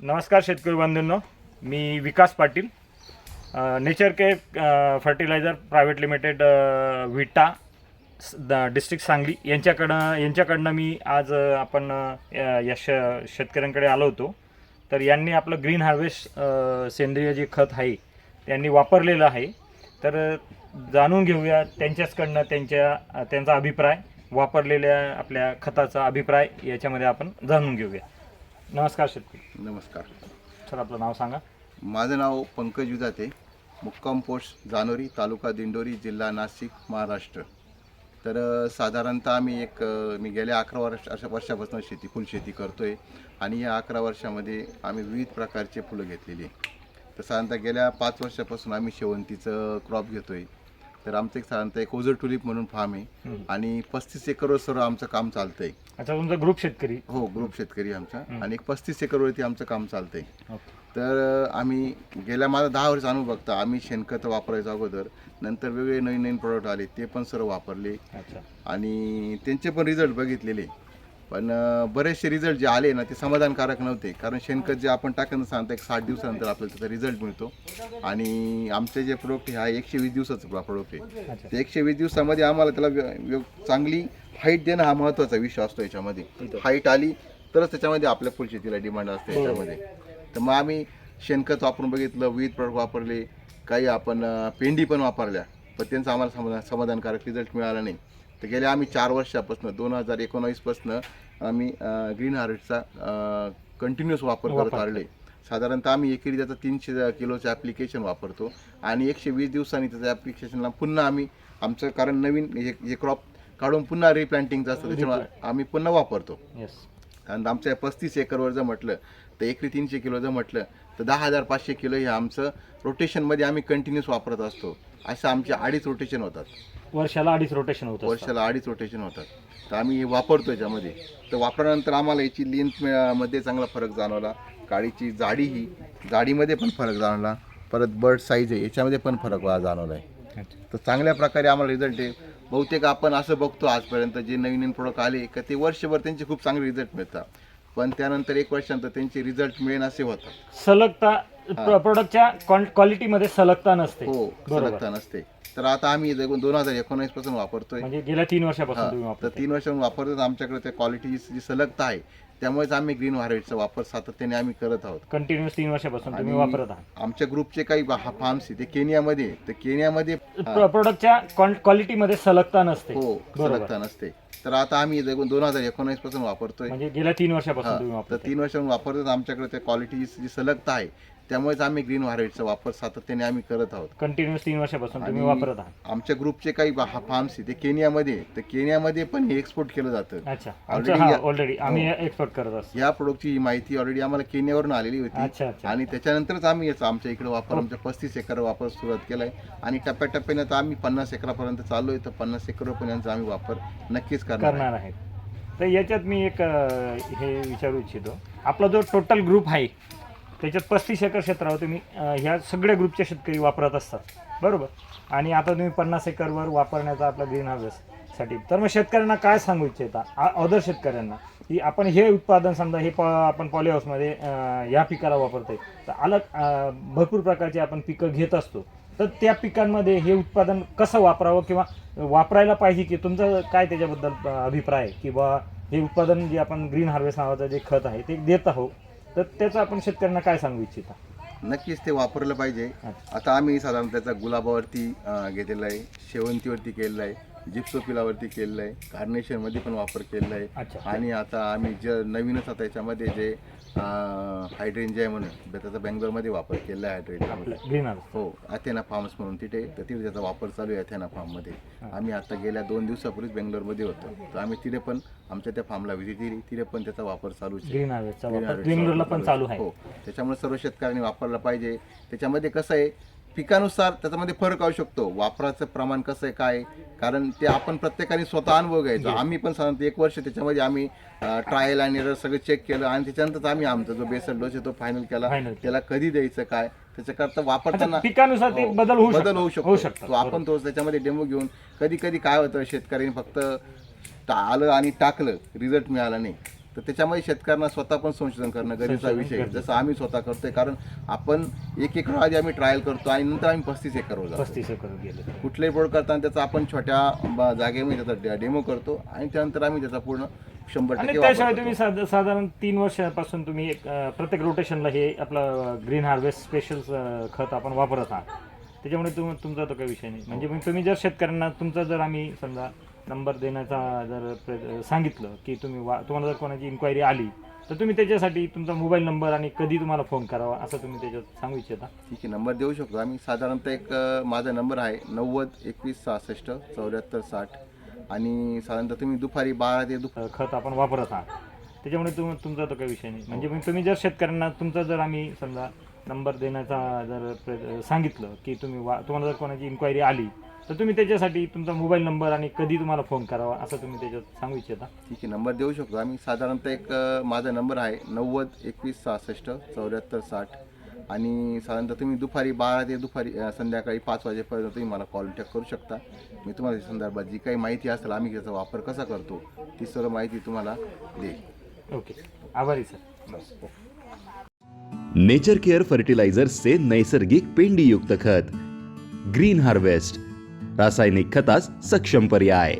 नमस्कार शेतकरी बंधूंनो मी Vikas Patil nature K fertilizer private limited Vita the- district Sangli यांच्याकडं यांच्याकडनं मी आज आपण या श शेतकऱ्यांकडे आलो होतो. तर यांनी आपलं ग्रीन हार्वेस्ट सेंद्रिय जे खत आहे त्यांनी वापरलेलं आहे. तर जाणून घेऊया त्यांच्याचकडनं त्यांच्या त्यांचा अभिप्राय वापरलेल्या आपल्या खताचा अभिप्राय याच्यामध्ये आपण जाणून घेऊया. नमस्कार शेतकरी. नमस्कार. सर आपलं नाव सांगा. माझं नाव पंकज विधाते मुक्काम पोस्ट जानोरी तालुका दिंडोरी जिल्हा नाशिक महाराष्ट्र. तर साधारणतः आम्ही एक मी गेल्या अकरा वर्ष अशा वर्षापासून शेती फुलशेती करतो आहे आणि या अकरा वर्षामध्ये आम्ही विविध प्रकारचे फुलं घेतलेली आहे. तर साधारणतः गेल्या पाच वर्षापासून आम्ही शेवंतीचं क्रॉप घेतो आहे तर आमचं एक साधारणतः एक ओझर टुलिप म्हणून फार्म आहे. आणि पस्तीस एकरवर सर्व आमचं काम चालतं आहे अच्छा तुमचा ग्रुप शेतकरी? हो ग्रुप शेतकरी आमचा. आणि एक पस्तीस एकरवरती आमचं काम चालतं आहे ओके. तर आम्ही गेल्या माझा दहा वर्ष अनुभव बघता आम्ही शेणखत वापरायचो अगोदर. नंतर वेगवेगळे नवीन नवीन प्रोडक्ट आले ते पण सर्व वापरले. आणि त्यांचे पण रिझल्ट बघितलेले. पण बरेचसे रिझल्ट जे आले ना ते समाधानकारक नव्हते. कारण शेणखत जे आपण टाकणं सांगता एक साठ दिवसानंतर आपल्याला त्याचा रिझल्ट मिळतो. आणि आमचे जे प्रोडक्ट हा एकशे वीस दिवसाचा प्रोडक्ट आहे. ते एकशे वीस दिवसामध्ये आम्हाला त्याला चांगली हाईट देणं हा महत्त्वाचा विषय असतो याच्यामध्ये. हाईट आली तरच त्याच्यामध्ये आपल्या फुलशेतीला डिमांड असते याच्यामध्ये. तर मग आम्ही शेणखत वापरून बघितलं विविध प्रोडक्ट वापरले. काही आपण पेंडी पण वापरल्या. पण त्यांचा आम्हाला समाधान समाधानकारक रिझल्ट मिळाला नाही. तर गेल्या आम्ही चार वर्षापासून दोन हजार एकोणावीसपासून आम्ही ग्रीन हार्वेस्टचा कंटिन्युअस वापर करत आलेले साधारणतः आम्ही एकरी त्याचं तीनशे किलोचं ॲप्लिकेशन वापरतो आणि एकशे वीस दिवसांनी त्याचं ॲप्लिकेशनला पुन्हा आम्ही आमचं कारण नवीन हे हे क्रॉप काढून पुन्हा रिप्लांटिंगचं असतं त्याच्यामुळे आम्ही पुन्हा वापरतो. आणि आमच्या पस्तीस एकरवर जर म्हटलं तर एकरी तीनशे किलो जर म्हटलं तर दहा हजार पाचशे किलो हे आमचं रोटेशनमध्ये आम्ही कंटिन्यूस वापरत असतो. असं आमचे अडीच रोटेशन होतात. वर्षाला अडीच रोटेशन होतं वर्षाला अडीच रोटेशन होतात. तर आम्ही हे वापरतो याच्यामध्ये तर वापरल्यानंतर आम्हाला याची लेंथमध्ये चांगला फरक जाणवला. काडीची जाडी ही जाडीमध्ये पण फरक जाणवला. परत बर्ड साईज आहे याच्यामध्ये पण फरक जाणवला आहे तर चांगल्या प्रकारे आम्हाला रिझल्ट आहे. बहुतेक आपण असं बघतो आजपर्यंत जे नवीन नवीन प्रोडक्ट आले का ते वर्षभर त्यांचे खूप चांगले रिझल्ट मिळतात. पण त्यानंतर एक वर्षानंतर त्यांचे रिझल्ट मिळेन असे होतात. सलगता प्रोडक्टच्या क्वालिटीमध्ये सलगता नसते. हो सलगता नसते. तर आता आम्ही दोन हजार एकोणीसपासून वापरतोय. म्हणजे गेल्या तीन वर्षापासून तुम्ही तर वापरता तीन वर्षांपासून वापरतो आमच्याकडे त्या क्वालिटी जी सलगता आहे त्यामुळेच आम्ही ग्रीन व्हायरटचा वापर सातत्याने आम्ही करत आहोत. कंटिन्युअस तीन वर्षापासून तुम्ही आणि वापरत आहात. आमच्या ग्रुपचे काही फार्म्स ते केनियामध्ये. तर केनियामध्ये प्रोडक्टच्या क्वालिटीमध्ये सलगता नसते. हो. सलगता नसते. तर आता आम्ही दोन हजार एकोणीसपासून वापरतोय. म्हणजे गेल्या तीन वर्षापासून तुम्ही तर वापरता तीन वर्षांपासून वापरतो आमच्याकडे त्या क्वालिटी जी सलगता आहे त्यामुळेच आम्ही ग्रीन व्हायरटचा वापर सातत्याने आम्ही करत आहोत. कंटिन्युअस तीन वर्षापासून तुम्ही आणि वापरत आहात. आमच्या ग्रुपचे काही फार्म्स ते केनियामध्ये. तर केनियामध्ये पण हे एक्सपोर्ट केलं जातं. अच्छा. Already आमचं हा या- ऑलरेडी आम्ही हो. एक्सपोर्ट करत असतो. या प्रोडक्टची माहिती ऑलरेडी आम्हाला केनियावरून आलेली होती. अच्छा अच्छा. आणि त्याच्यानंतरच आम्ही याचा आमच्या इकडे वापर आमच्या पस्तीस एकर वापर सुरुवात केलाय. आणि टप्प्याटप्प्याने आता आम्ही पन्नास एकरापर्यंत चालू आहे तर पन्नास एकर पण यांचा आम्ही वापर नक्कीच करणार आहे. करणार आहेत तर याच्यात मी एक अं, हे विचारू इच्छितो. आपला जो टोटल ग्रुप आहे त्याच्यात पस्तीस एकर क्षेत्रावर तुम्ही. ह्या सगळ्या ग्रुपचे शेतकरी वापरत असतात. बरोबर? आणि आता तुम्ही पन्नास एकरवर वापरण्याचा आपला ग्रीन हाऊससाठी तर मग शेतकऱ्यांना काय सांगू इच्छिता? अदर शेतकऱ्यांना की आपण हे उत्पादन समजा हे आपण पॉलीहाऊसमध्ये हाऊसमध्ये या पिकाला वापरतोय. तर अलग भरपूर प्रकारचे आपण पिकं घेत असतो. तर त्या पिकांमध्ये हे उत्पादन कसं वापरावं किंवा वापरायला पाहिजे की तुमचं काय त्याच्याबद्दल अभिप्राय आहे? की बा हे उत्पादन जे आपण ग्रीन हार्वेस्ट नावाचं जे खत आहे ते देत आहोत. तर त्याचं आपण शेतकऱ्यांना काय सांगू इच्छिता? नक्कीच ते वापरलं पाहिजे. आता आम्ही साधारण त्याचा गुलाबावरती अं, घेतलेला आहे शेवंतीवरती केलेला आहे. जिप्सोपिलावरती केलेलं आहे. कार्नेशनमध्ये पण वापर केलेला आहे. आणि आता आम्ही जे नवीनच आता याच्यामध्ये जे हायड्रेन जे आहे म्हणून त्याचा बेंगलोरमध्ये वापर केलेला आहे हार्वेस्ट हो अथेना फार्म्स म्हणून तिथे तर तिथे त्याचा वापर चालू आहे अथेना फार्ममध्ये आम्ही आता गेल्या दोन दिवसापूर्वीच बेंगलोरमध्ये होतो. तर आम्ही तिथे पण आमच्या त्या फार्मला व्हिजिट दिली तिथे पण त्याचा वापर चालू आहे. हो. त्याच्यामुळे सर्व शेतकऱ्यांनी वापरला पाहिजे. त्याच्यामध्ये कसं आहे पिकानुसार त्याच्यामध्ये फरक असू शकतो. वापराचं प्रमाण कसं आहे काय? कारण ते आपण प्रत्येकाने स्वतः अनुभव घ्यायचा. आम्ही पण साधारणतः एक वर्ष त्याच्यामध्ये आम्ही ट्रायल आणि सगळं चेक केलं आणि त्याच्यानंतरच आम्ही आमचा जो बेसल डोस आहे तो फायनल केला. त्याला कधी द्यायचं काय? त्याच्याकरता वापरताना पिकानुसार हो, बदल होऊ बदल. होऊ शकतो. आपण तो त्याच्यामध्ये डेमो घेऊन कधी कधी काय होतं शेतकऱ्यांनी फक्त आलं आणि टाकलं रिझल्ट मिळाला नाही. तर त्याच्यामध्ये शेतकऱ्यांना स्वतः पण संशोधन करणं गरजेचा विषय. जसं आम्ही स्वतः करतोय कारण आपण एक एकर आधी आम्ही ट्रायल करतो आणि नंतर आम्ही पस्तीस एकरवर जातो. पस्तीस एकर गेले. कुठलेही प्रोडक्ट करताना त्याचा आपण छोट्या जागेमध्ये त्याचा डेमो करतो आणि त्यानंतर आम्ही त्याचा पूर्ण शंभर आणि टक्के त्याशिवाय वापर तुम्ही करतो. साध- साधारण तीन वर्षापासून तुम्ही एक अं, प्रत्येक रोटेशनला हे आपलं ग्रीन हार्वेस्ट स्पेशल खत आपण वापरत आहात. त्याच्यामुळे तुम तुमचा तो काही विषय नाही. म्हणजे मग तुम्ही जर शेतकऱ्यांना तुमचा जर आम्ही समजा नंबर देण्याचा जर प्र- सांगितलं की तुम्ही वा तुम्हाला जर कोणाची इन्क्वायरी आली तर तुम्ही त्याच्यासाठी तुमचा मोबाईल नंबर आणि कधी तुम्हाला फोन करावा असं तुम्ही त्याच्यात सांगू इच्छिता. ठीक आहे नंबर देऊ शकतो. आम्ही साधारणतः एक माझा नंबर आहे नव्वद एकवीस सहासष्ट चौऱ्याहत्तर साठ. आणि साधारणतः तुम्ही दुपारी बारा ते दुपार खत आपण वापरत आहात. त्याच्यामुळे तुम तुमचा तो काही विषय नाही. म्हणजे मग तुम्ही जर शेतकऱ्यांना तुमचा जर आम्ही समजा नंबर देण्याचा जर प्र- सांगितलं की तुम्ही वा तुम्हाला जर कोणाची इन्क्वायरी आली तर तुम्ही त्याच्यासाठी तुमचा मोबाईल नंबर आणि कधी तुम्हाला फोन करावा असं तुम्ही त्याच्यात सांगू इच्छिता? ठीक आहे नंबर देऊ शकतो. आम्ही साधारणतः एक अ, माझा नंबर आहे नव्वद एकवीस सहासष्ट चौऱ्याहत्तर साठ. आणि साधारणतः तुम्ही दुपारी बारा ते दुपारी अ, संध्याकाळी पाच वाजेपर्यंत तुम्ही मला कॉन्टॅक्ट करू शकता. मी तुम्हाला त्या संदर्भात जी काही माहिती असेल आम्ही त्याचा वापर कसा करतो ती सर्व माहिती तुम्हाला देईल. ओके. आभारी सर. नेचर केअर फर्टिलायझर्सचे नैसर्गिक पेंडीयुक्त खत. Green harvest. रासायनिक खतास सक्षम पर्याय